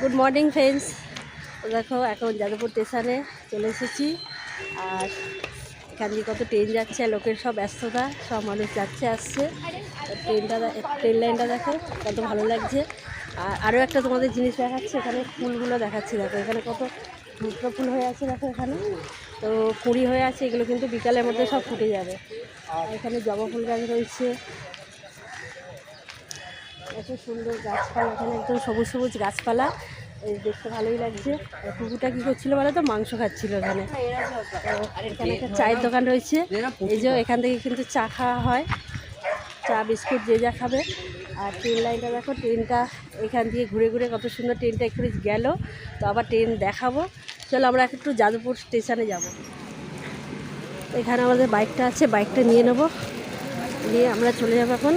Good morning friends দেখো, এখন যাদবপুর স্টেশনে চলে এসেছি। আর এখান দিয়ে কত ট্রেন যাচ্ছে, লোকের সব ব্যস্ততা, সব মানুষ যাচ্ছে, আসছে। ট্রেনটা ট্রেন লাইনটা দেখো, কত ভালো লাগছে। আর আরও একটা তোমাদের জিনিস দেখাচ্ছে, এখানে ফুলগুলো দেখাচ্ছি। দেখো, এখানে কত দুটো ফুল হয়ে আছে, দেখো এখানে। তো কুড়ি হয়ে আছে, এগুলো কিন্তু বিকালের মধ্যে সব ফুটে যাবে। আর এখানে জবা ফুল গাছ রয়েছে। এত সুন্দর গাছপালা, এখানে একদম সবুজ সবুজ গাছপালা। দেখতে ভালোই লাগছে। কুকুরটা কী করছিল বলো তো? মাংস খাচ্ছিল এখানে। এখানে একটা চায়ের দোকান রয়েছে। এই যে এখান থেকে কিন্তু চা খাওয়া হয়। চা, বিস্কুট যে যা খাবে। আর ট্রেন লাইনটা দেখো, ট্রেনটা এখান দিয়ে ঘুরে ঘুরে কত সুন্দর ট্রেনটা একটু গেল। তো আবার ট্রেন দেখাবো। চলো আমরা একটু যাদবপুর স্টেশনে যাব। এখানে আমাদের বাইকটা আছে, বাইকটা নিয়ে নেব। নিয়ে আমরা চলে যাব এখন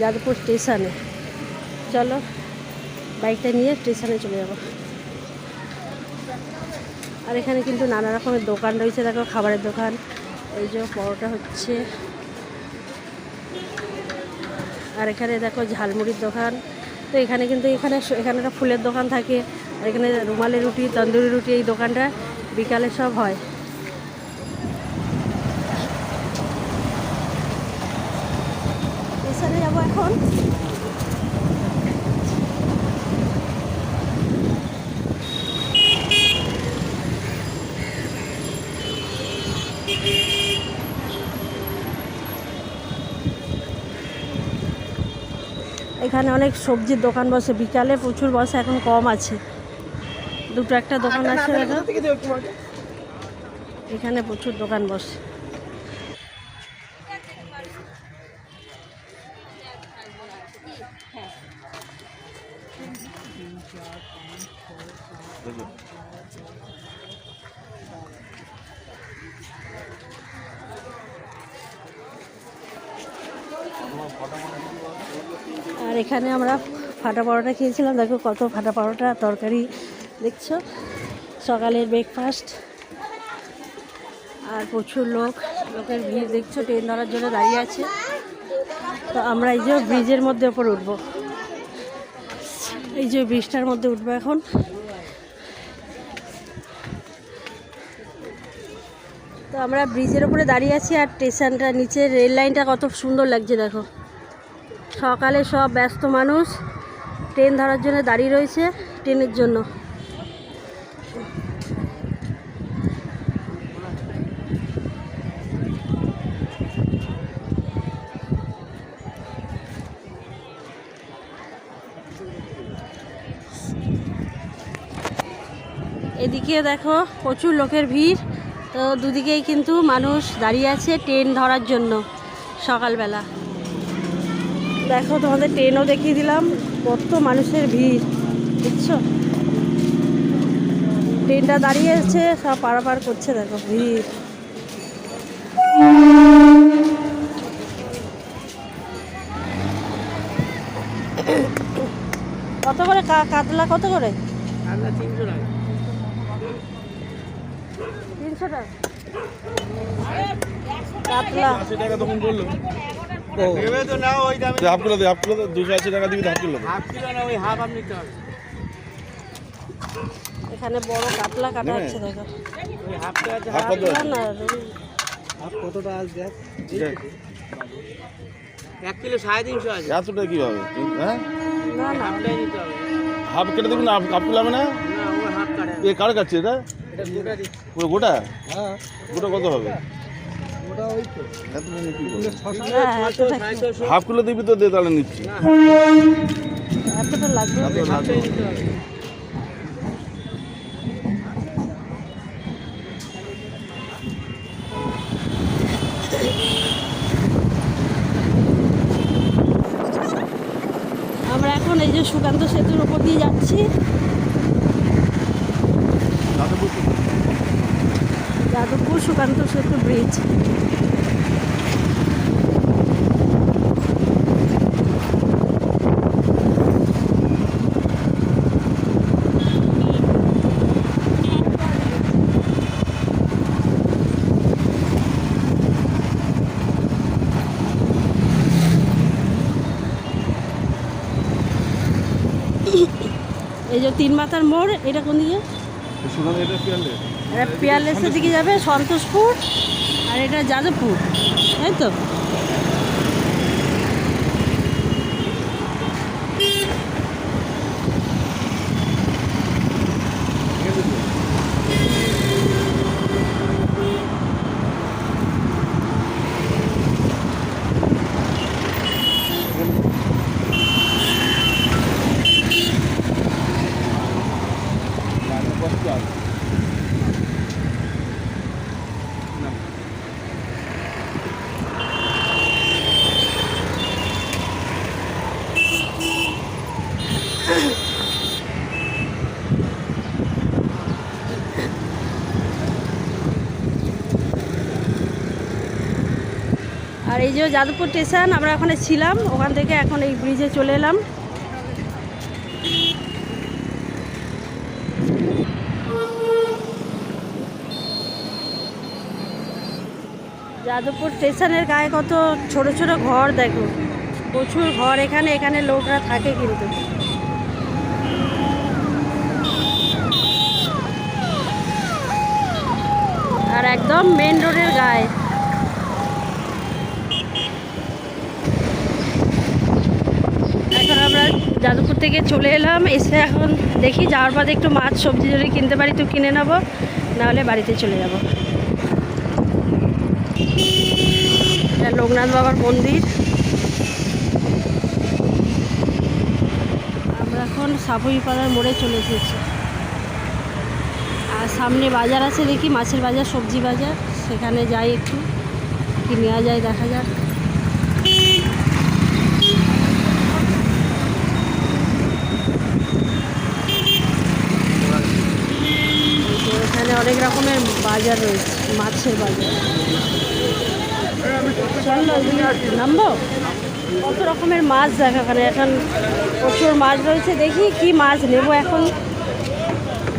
যাদবপুর স্টেশনে। চলো, বাইকটা নিয়ে স্টেশনে চলে যাব। আর এখানে কিন্তু নানা রকমের দোকান রয়েছে, দেখো খাবারের দোকান। এই যে পরোটা হচ্ছে। আর এখানে দেখো ঝালমুড়ির দোকান। তো এখানে কিন্তু এখানে এখানে একটা ফুলের দোকান থাকে। আর এখানে রুমালি রুটি, তন্দুরি রুটি এই দোকানটা বিকালে সব হয় স্টেশনে যাব এখন এখানে অনেক সবজির দোকান বসে বিকালে প্রচুর বসে এখন কম আছে। দুটো একটা দোকান আছে এখানে প্রচুর দোকান বসে। আর এখানে আমরা ফাটা পরোটা খেয়েছিলাম। দেখো কত ফাটা পরোটা তরকারি দেখছ? সকালের ব্রেকফাস্ট আর প্রচুর লোক, লোকের ভিড় দেখছ, ট্রেন ধরার জন্য দাঁড়িয়ে আছে। তো আমরা এই যে ব্রিজের মধ্যে ওপর উঠবো। এই যে ব্রিজটার মধ্যে উঠবো এখন। তো আমরা ব্রিজের উপরে দাঁড়িয়ে আছি আর স্টেশনটা নিচে রেল লাইনটা কত সুন্দর লাগছে, দেখো। সকালে সব ব্যস্ত মানুষ। ট্রেন ধরার জন্য দাঁড়িয়ে রয়েছে ট্রেনের জন্য। এদিকে দেখো প্রচুর লোকের ভিড়। তো দুদিকেই কিন্তু মানুষ দাঁড়িয়ে আছে ট্রেন ধরার জন্য সকালবেলা। দেখো তোমাদের ট্রেনও দেখিয়ে দিলাম। কত মানুষের ভিড় বুঝছ? ট্রেনটা দাঁড়িয়ে আছে সব পারাপার করছে দেখো ভিড়। কত করে? কাতলা কত করে? তিনশো টাকা। কাতলা। টাকা তখন হাফ কিলো দে হাফ কিলো দে দুশো আশি টাকা দিবি হাফ কিলো দে। এখানে বড় কাতলা কাটা হচ্ছে দেখো। হাফ কত? কাতলা না রুই। দেখ, এক কিলো সাড়ে তিনশো আছে। হ্যাঁ? না না। হাফটাই নিতে হবে। হাফ কেটে দিবি হাফ হাফ কিলো হবে না? না হাফ এ কার এটা? গোটা গোটা? হ্যাঁ। গোটা কত হবে? হাফ কিলো দিবি তো দে, তাহলে নিচ্ছি। আমরা এখন এই যে সুকান্ত সেতুর উপর দিয়ে যাচ্ছি। যাদবপুর সুকান্ত সেতু ব্রিজ এই যে তিন মাথার মোড় এটা কোন দিকে? এটা দিকে যাবে সন্তোষপুর আর এটা যাদবপুর তাই তো? আর এই যে যাদবপুর স্টেশন, আমরা ওখানে ছিলাম, ওখান থেকে এখন এই ব্রিজে চলে এলাম। যাদবপুর স্টেশনের গায়ে কত ছোট ছোট ঘর, দেখো। প্রচুর ঘর এখানে এখানে লোকরা থাকে কিন্তু। আর একদম মেন রোডের গায়ে এখন আমরা যাদবপুর থেকে চলে এলাম, এসে এখন দেখি যাওয়ার পথে একটু মাছ, সবজি যদি কিনতে পারি তো কিনে নেব, নাহলে বাড়িতে চলে যাব। এটা লোকনাথ বাবার মন্দির। আমরা এখন সাপুইপাড়ার মোড়ে চলে এসেছি। আর সামনে বাজার আছে দেখি, মাছের বাজার, সবজি বাজার, সেখানে যাই একটু, কি নেওয়া যায় দেখা যাক তো এখানে অনেক রকমের বাজার রয়েছে মাছের বাজার। নামবো? কত রকমের মাছ দেখা এখানে এখন প্রচুর মাছ রয়েছে। দেখি কি মাছ নেব এখন।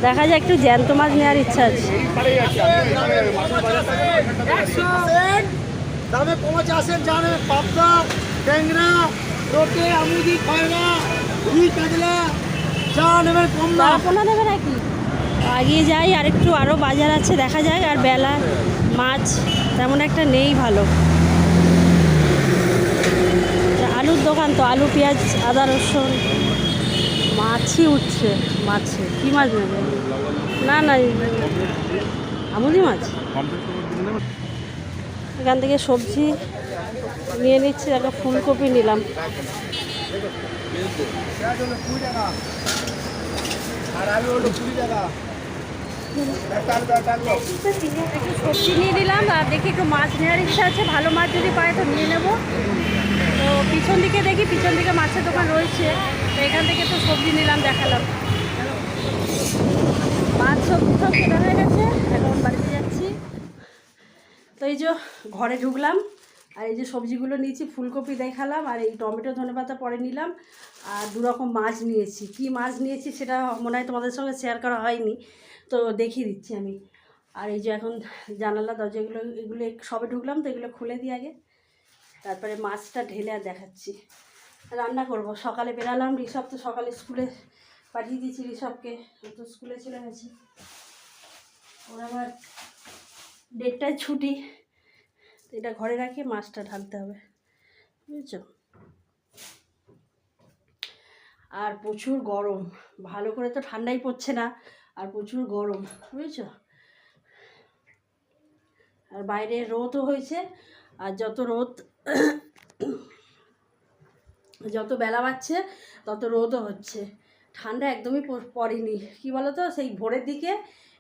দেখা যায় একটু জ্যান্ত মাছ নেওয়ার ইচ্ছা আছে। দামে আসেন পাবদা ট্যাংরা রোটে আমুদি খয়রা রুই কাতলা যা নেবেন কম দাম। নাকি? আগিয়ে যাই, আর একটু আরও বাজার আছে, দেখা যায় আর বেলা, মাছ তেমন একটা নেই ভালো। আলুর দোকান তো, আলু, পেঁয়াজ, আদা, রসুন, মাছই উঠছে, মাছে। কী মাছ নেবে? না না। আমুদি মাছ? এখান থেকে সবজি নিয়ে নিচ্ছি, একটা ফুলকপি নিলাম। আর আলু হলো কুড়ি টাকা। একটু সবজি নিয়ে নিলাম, আর দেখি একটু মাছ নেওয়ার ইচ্ছা আছে। ভালো মাছ যদি পাই তো নিয়ে নেব। তো পিছন দিকে দেখি, পিছন দিকে মাছের দোকান রয়েছে। তো এখান থেকে তো সবজি নিলাম, দেখালাম। মাছ সবজি সব কেনা হয়ে গেছে। এখন বাড়িতে যাচ্ছি। তো এই যে ঘরে ঢুকলাম, আর এই যে সবজিগুলো নিয়েছি, ফুলকপি দেখালাম, আর এই টমেটো ধনেপাতা পরে নিলাম, আর দু রকম মাছ নিয়েছি। কি মাছ নিয়েছি সেটা মনে হয় তোমাদের সঙ্গে শেয়ার করা হয়নি। তো দেখিয়ে দিচ্ছি আমি। আর এই যে এখন জানালা দরজাগুলো এগুলো সবে ঢুকলাম তো এগুলো খুলে দিই আগে। তারপরে মাছটা ঢেলে আর দেখাচ্ছি। রান্না করব। সকালে বেরালাম, ঋষভ তো সকালে স্কুলে পাঠিয়ে দিয়েছি ঋষভকে। তো স্কুলে চলে গেছে। ওর আবার দেড়টায় ছুটি। এটা ঘরে রাখি, মাছটা ঢালতে হবে। বুঝেছ? আর প্রচুর গরম। ভালো করে তো ঠান্ডাই পড়ছে না। আর প্রচুর গরম, বুঝেছ? আর বাইরে রোদও হয়েছে, আর যত রোদ, যত বেলা বাড়ছে, তত রোদও হচ্ছে। ঠান্ডা একদমই পড়েনি। কী বলো তো সেই ভোরের দিকে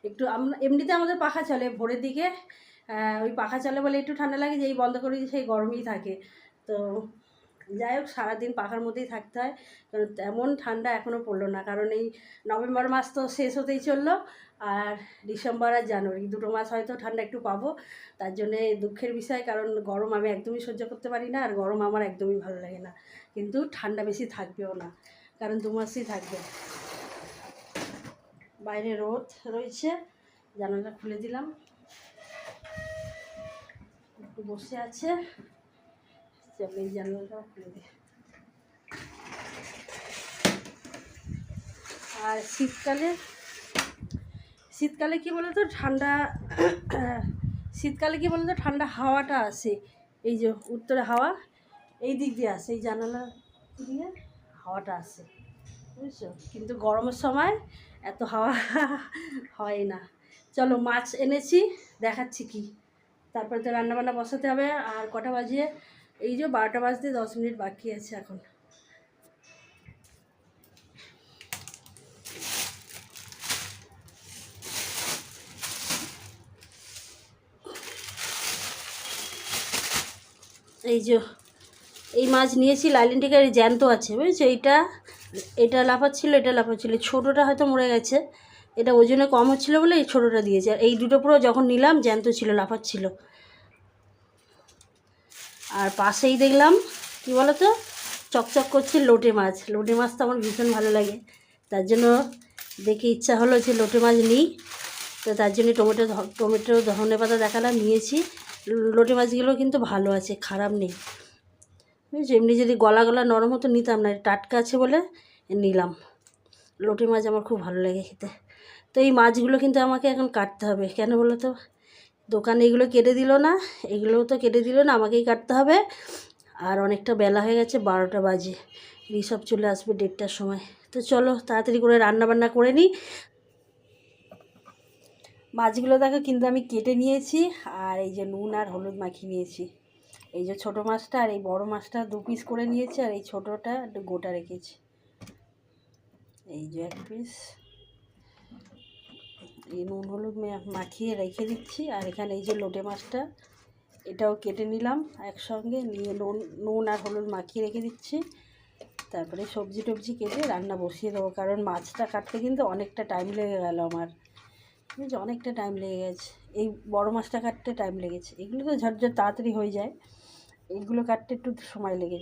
একটু এমনিতে আমাদের পাখা চলে, ভোরের দিকে ওই পাখা চলে বলে একটু ঠান্ডা লাগে, যেই বন্ধ করে সেই গরমই থাকে। তো যাই হোক, সারাদিন পাখার মধ্যেই থাকতে হয়। কারণ তেমন ঠান্ডা এখনও পড়ল না। কারণ এই নভেম্বর মাস তো শেষ হতেই চলল। আর ডিসেম্বর আর জানুয়ারি দুটো মাস হয়তো ঠান্ডা একটু পাবো। তার জন্যে দুঃখের বিষয়, কারণ গরম আমি একদমই সহ্য করতে পারি না। আর গরম আমার একদমই ভালো লাগে না। কিন্তু ঠান্ডা বেশি থাকবেও না। কারণ দু মাসই থাকবে। বাইরে রোদ রয়েছে। জানালা খুলে দিলাম। একটু বসে আছে। চলো এই জানালাটাও খুলে দিই আর শীতকালে শীতকালে কি বলতো, ঠান্ডা, শীতকালে কি বলতো, ঠান্ডা হাওয়াটা আসে। এই যে উত্তরে হাওয়া, এই দিক দিয়ে আসে, এই জানালা দিয়ে হাওয়াটা আসে, বুঝছ? কিন্তু গরমের সময় এত হাওয়া হয় না। চলো মাছ এনেছি, দেখাচ্ছি কি। তারপরে তো রান্নাবান্না বসাতে হবে, আর কটা বাজে এই যে বারোটা বাজতে দশ মিনিট বাকি আছে এখন। এই যে, এই মাছ নিয়েছি লাইলিন টিকার জ্যান্ত আছে, বুঝেছ? এইটা, এটা লাফাচ্ছিল এটা লাফাচ্ছিল। ছোটোটা হয়তো মরে গেছে। এটা ওজনে কম হচ্ছিল বলে এই ছোটোটা দিয়েছে। আর এই দুটো পুরো যখন নিলাম, জ্যান্ত ছিল, লাফাচ্ছিল। আর পাশেই দেখলাম, কি বলো তো চকচক করছে লোটে মাছ। লোটে মাছ তো আমার ভীষণ ভালো লাগে। তার জন্য দেখে ইচ্ছা হলো যে লোটে মাছ নিই। তো তার জন্য টমেটো টমেটো ধনে পাতা দেখালাম, নিয়েছি। লোটে মাছগুলো কিন্তু ভালো আছে, খারাপ নেই। এমনি যদি গলা গলা নরম হতো নিতাম না, টাটকা আছে বলে নিলাম। লোটে মাছ আমার খুব ভালো লাগে খেতে। তো এই মাছগুলো কিন্তু আমাকে এখন কাটতে হবে, কেন বলো তো? দোকানে এগুলো কেটে দিল না, এগুলোও তো কেটে দিল না, আমাকেই কাটতে হবে। আর অনেকটা বেলা হয়ে গেছে, বারোটা বাজে ঋষভ চলে আসবে দেড়টার সময়। তো চলো, তাড়াতাড়ি করে রান্না বান্না করে নিই। মাছগুলো দেখো কিন্তু আমি কেটে নিয়েছি, আর এই যে নুন আর হলুদ মাখিয়ে নিয়েছি। এই যে ছোটো মাছটা আর এই বড় মাছটা দু পিস করে নিয়েছি, আর এই ছোটোটা একটু গোটা রেখেছি। এই যে এক পিস নুন হলুদ মাখিয়ে রেখে দিচ্ছি। আর এখানে এই যে লোটে মাছটা, এটাও কেটে নিলাম একসঙ্গে। নিয়ে নুন নুন আর হলুদ মাখিয়ে রেখে দিচ্ছি। তারপরে সবজি টবজি কেটে রান্না বসিয়ে দেবো। কারণ মাছটা কাটতে কিন্তু অনেকটা টাইম লেগে গেল আমার। বুঝেছ? অনেকটা টাইম লেগে গেছে। এই বড় মাছটা কাটতে টাইম লেগেছে। এগুলো তো ঝটঝট তাড়াতাড়ি হয়ে যায়। এইগুলো কাটতে একটু সময় লেগে